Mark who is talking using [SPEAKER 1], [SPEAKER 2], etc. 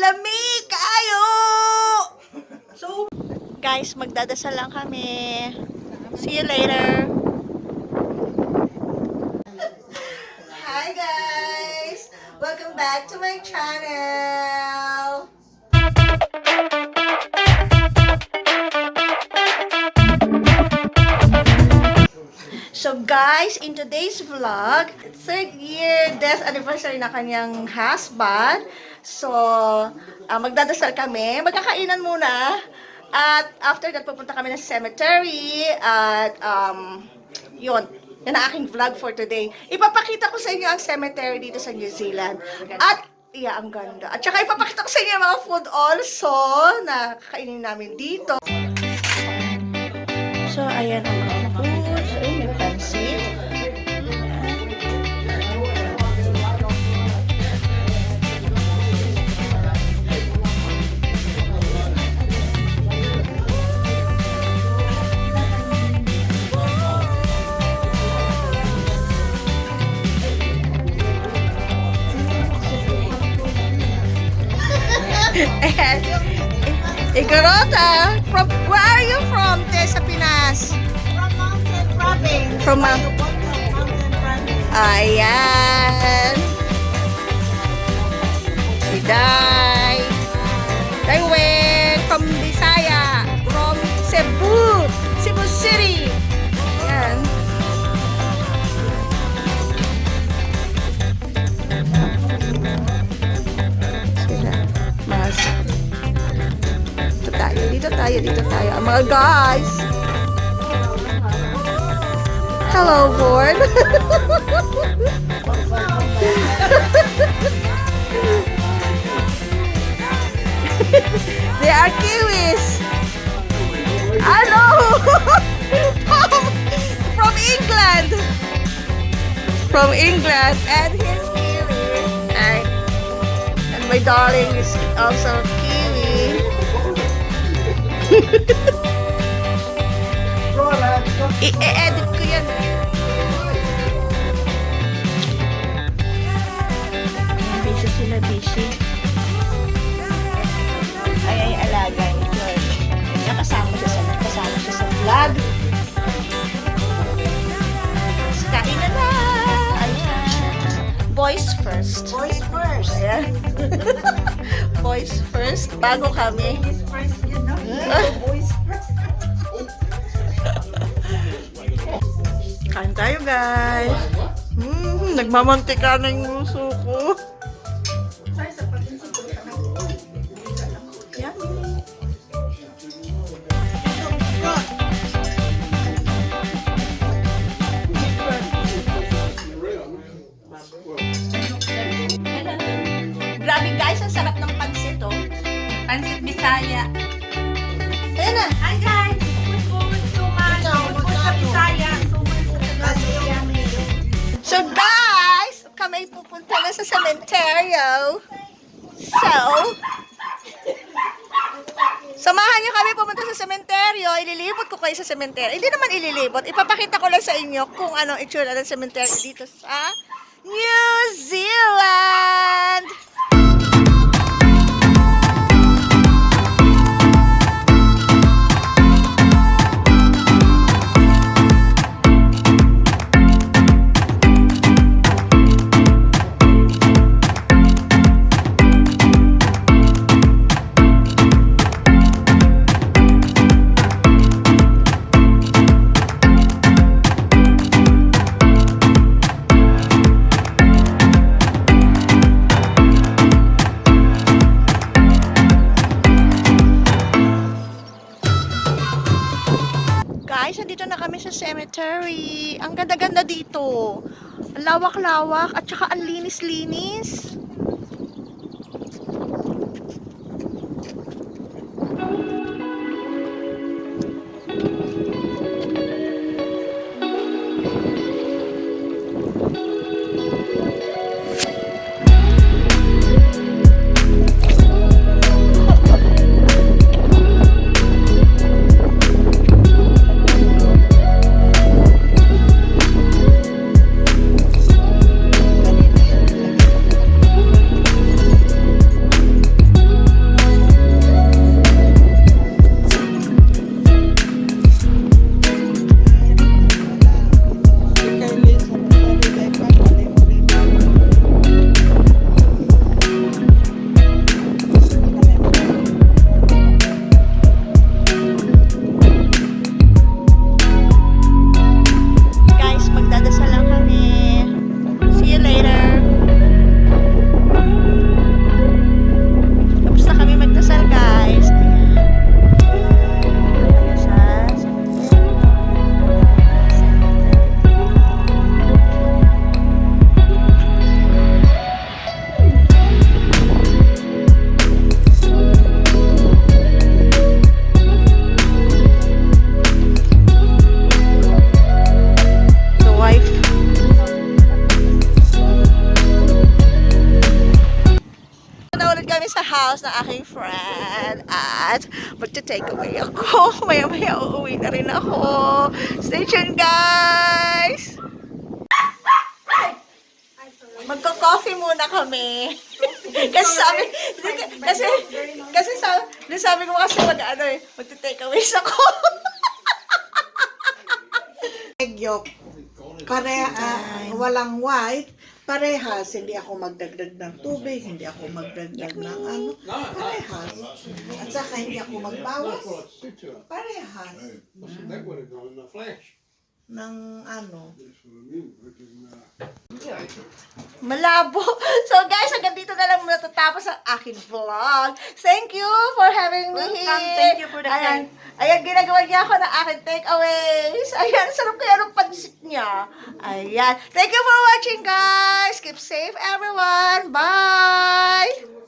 [SPEAKER 1] lami kayo! So, guys, magdadasal lang kami. See you later. Hi guys! Welcome back to my channel! Guys, in today's vlog, third year death anniversary na kanyang husband. So, ah, magdadasal kami. Magkakainan muna. At after that, pupunta kami ng cemetery. At, um, yun. Yan ang aking vlog for today. Ipapakita ko sa inyo ang cemetery dito sa New Zealand. At, yeah, ang ganda. At saka ipapakita ko sa inyo mga food also na kakainin namin dito. So, ayan ang mga And, Igarota, from where are you from, Tessa Pinas?
[SPEAKER 2] From Mountain Province.
[SPEAKER 1] From Mount-
[SPEAKER 2] Mountain Province.
[SPEAKER 1] Ayan. Ang mga guys. Hello, board. they are kiwis. Hello. from, from England. From England. And he's kiwi. And, and my darling is also kiwi. I-edit ko yan. Boys first.
[SPEAKER 2] Boys first.
[SPEAKER 1] Ayan. Boys first, bago kami.
[SPEAKER 2] Boys first, you know. Boys first.
[SPEAKER 1] Kain tayo, guys. Mm, nagmamantika na yung uso ko. Grabe guys, ang sarap ng pansit oh.
[SPEAKER 2] Pansit Bisaya.
[SPEAKER 1] Ayan na.
[SPEAKER 2] Hi guys! Food food, suman. Food food sa Bisaya. Suman sa Tagalog.
[SPEAKER 1] So guys, kami pupunta na sa sementeryo. So, samahan niyo kami pumunta sa sementeryo. Ililibot ko kayo sa sementeryo. Hindi naman ililibot. Ipapakita ko lang sa inyo kung anong itsura ng sementeryo dito sa New Zealand. Cemetery. Ang ganda-ganda dito. Ang lawak-lawak at saka ang linis-linis. House ng aking friend at magta-take away ako. Maya-maya uuwi na rin ako. Stay tuned, guys! Magko-coffee muna kami. kasi sabi, kasi, kasi sabi, sabi ko kasi mag, ano eh, magta-take away ako.
[SPEAKER 3] egg yolk. Pare, ah, walang white. Parehas, hindi ako magdagdag ng tubig, hindi ako magdagdag ng ano. Parehas. At saka hindi ako magbawas. Parehas ng ano.
[SPEAKER 1] Malabo. So guys, hanggang dito na lang natatapos ang aking vlog. Thank you for having me
[SPEAKER 2] Welcome.
[SPEAKER 1] here.
[SPEAKER 2] Thank you for the
[SPEAKER 1] Ayan, ayan ginagawa niya ako ng aking takeaways. Uh, Ayan. Thank you for watching guys. Keep safe everyone. Bye!